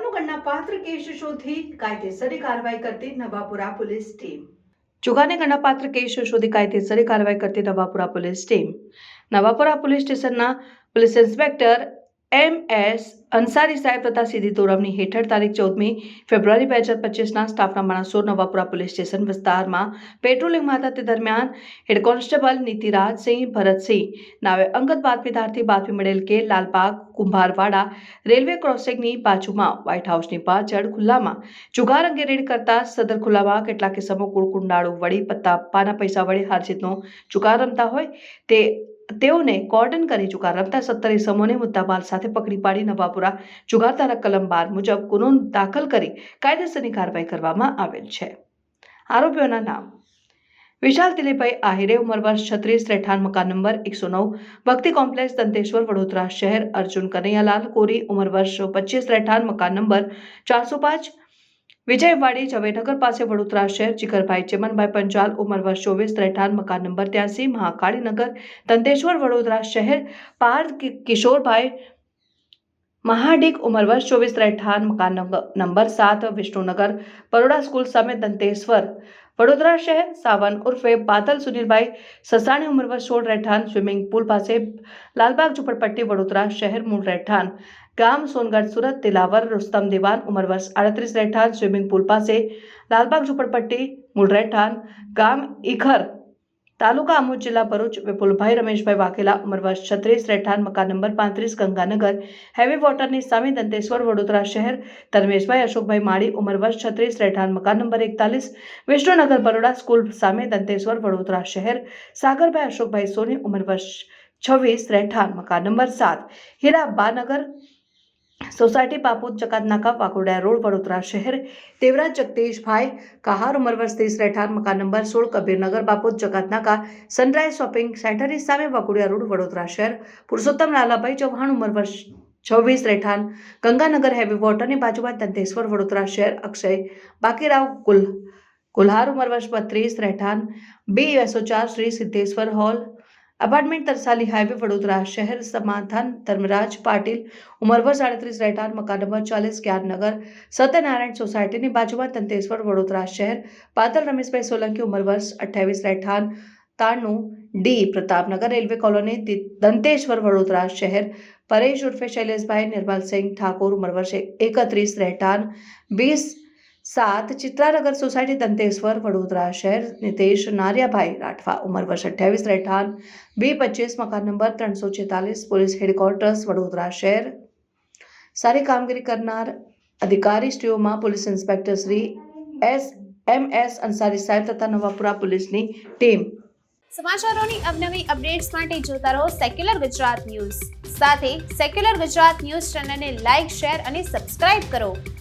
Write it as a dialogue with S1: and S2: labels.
S1: ગણનાપાત્ર case શોધી કાયદેસરી કાર્યવાહી કરતી નવાપુરા પોલીસ ટીમ. ચુકાને ગણનાપાત્ર કેસ શોધી કાયદેસરી કાર્યવાહી કરતી Navapura police team. Navapura police સ્ટેશનના police inspector M S Ansari સાહેબ તથા સીધી તોરવની હેઠળ તારીખ ચૌદમી ફેબ્રુઆરી બે હજાર પચીસના સ્ટાફના માણસો નવાપુરા પોલીસ સ્ટેશન વિસ્તારમાં પેટ્રોલિંગમાં હતા તે દરમિયાન હેડ કોન્સ્ટેબલ નીતિરાજસિંહ ભરતસિંહ નાવે અંગત બાતમીદારથી બાતમી મળેલ કે લાલબાગ, કુંભારવાડા રેલવે ક્રોસિંગની બાજુમાં વ્હાઇટ હાઉસની પાછળ ખુલ્લામાં જુગાર અંગે રેડ કરતા સદર ખુલ્લામાં કેટલાક કિસ્સામાં કુળ કુંડાળું વળી પત્તા પાના પૈસા વડે હારજીતનો જુગાર રમતા હોય તે તેઓને કોર્ડન કરી જુગાર રમતા સત્તર ઇસમોને મુદ્દામાલ સાથે પકડી પાડી નવાપુરા જુગાર ધારા કલમ બાર મુજબ ગુનો દાખલ કરી કાયદેસરની કાર્યવાહી કરવામાં આવેલ છે. આરોપીઓના નામ. વિશાલ દિલીપભાઈ આહિરે, ઉંમર વર્ષ છત્રીસ, રહેઠાણ મકાન નંબર એકસો નવ, ભક્તિ કોમ્પ્લેક્સ, દંતેશ્વર, વડોદરા શહેર, અર્જુન કનૈયાલાલ કોરી, ઉંમર વર્ષ પચીસ, રહેઠાણ મકાન નંબર ચારસો પાંચ, વિજયવાડી જવેનગર પાસે વડોદરા શહેર, જીગરભાઈ ચેમનભાઈ પંચાલ, ઉંમર વર્ષ ચોવીસ, રહેઠાણ મકાન નંબર ત્યાસી મહાકાળીનગર દંતેશ્વર, વડોદરા શહેર, પાર્થ કિશોરભાઈ મહાડિક ઉંમર વર્ષ ચોવીસ રહેઠાણ મકાન નંબર- નંબર સાત વિષ્ણુનગર બરોડા સ્કૂલ સામે દંતેશ્વર વડોદરા શહેર સાવન ઉર્ફે બાદલ સુનિલભાઈ સસાણી ઉંમર વર્ષ સોળ રહેઠાણ સ્વિમિંગ પુલ પાસે લાલબાગ ઝુંપડપટ્ટી વડોદરા શહેર મૂળ રહેઠાણ ગામ સોનગઢ સુરત દિલાવર રુસ્તમ દિવાન ઉંમર વર્ષ આડત્રીસ રહેઠાણ સ્વિમિંગ પુલ પાસે લાલબાગ ઝુંપડપટ્ટી મૂળ રહેઠાણ ગામ ઈખર તાલુકા આમોદ જિલ્લા ભરૂચ વિપુલભાઈ રમેશભાઈ વાઘેલા ઉંમર વર્ષ છત્રીસ, રહેઠાણ મકાન નંબર પાંત્રીસ, ગંગાનગર હેવી વોટરની સામે દંતેશ્વર, વડોદરા શહેર, ધર્મેશભાઈ, અશોકભાઈ માળી, ઉંમર વર્ષ છત્રીસ, રહેઠાણ મકાન નંબર એકતાલીસ, વિષ્ણુનગર બરોડા સ્કૂલ સામે દંતેશ્વર, વડોદરા શહેર, સાગરભાઈ, અશોકભાઈ સોની, ઉંમર વર્ષ છવ્વીસ, રહેઠાણ મકાન નંબર સાત, હીરાબાનગર સોસાયટી બાપુત ચકાતનાકા વાકોડા રોડ વડોદરા શહેર દેવરાજ જગદીશભાઈ કહાર ઉંમર વર્ષ ત્રીસ રહેઠાણ મકાન નંબર સોળ, કબીરનગર બાપુત ચકાતનાકા સનરાઈઝ શોપિંગ સેન્ટરની સામે વાકોડિયા રોડ વડોદરા શહેર. પુરુષોત્તમ લાલાભાઈ ચૌહાણ ઉંમર વર્ષ છવ્વીસ રહેઠાણ ગંગાનગર હેવી વોટરની બાજુમાં દંતેશ્વર વડોદરા શહેર, અક્ષય બાકીરાવ કુલ કુલ્હાર ઉંમર વર્ષ બત્રીસ રહેઠાણ બી એસો ચાર Shri Siddheshwar hall apartment Tarsali highway Vadodara શહેર સમાધાન ધર્મરાજ પાટીલ ઉમરવર સાડત્રીસ, રહેઠાણ મકાન નંબર ચાલીસ જ્ઞાનનગર સત્યનારાયણ સોસાયટીની બાજુમાં દંતેશ્વર વડોદરા શહેર, પાતળ રમેશભાઈ સોલંકી ઉમરવર્ષ અઠ્યાવીસ, રહેઠાણ તાણું, D, Pratapnagar railway colony Danteshwar Vadodara શહેર, પરેશ ઉર્ફે શૈલેષભાઈ નિર્મલસિંહ ઠાકોર, ઉંમર વર્ષ એકત્રીસ, રહેઠાણ, વીસ સાત, ચિત્રાનગર સોસાયટી દંતેશ્વર, વડોદરા શહેર, નિતેશ, નારિયાભાઈ રાઠવા, ઉંમર વર્ષ અઠ્યાવીસ, રહેઠાણ, બી, પચીસ, મકાન નંબર ત્રણસો છેતાલીસ, પોલીસ હેડક્વાર્ટર્સ, વડોદરા શહેર. સારી કામગીરી કરનાર અધિકારી સ્ટ્રીઓમાં police inspector Shri S, M, S Ansari સાહેબ તથા નવાપુરા પોલીસની ટીમ.
S2: સમાચારોની અવનવી અપડેટ્સ માટે જોતા રહો સેક્યુલર ગુજરાત ન્યૂઝ. સાથે સેક્યુલર ગુજરાત ન્યૂઝ ચેનલને લાઇક શેર અને સબસ્ક્રાઇબ કરો.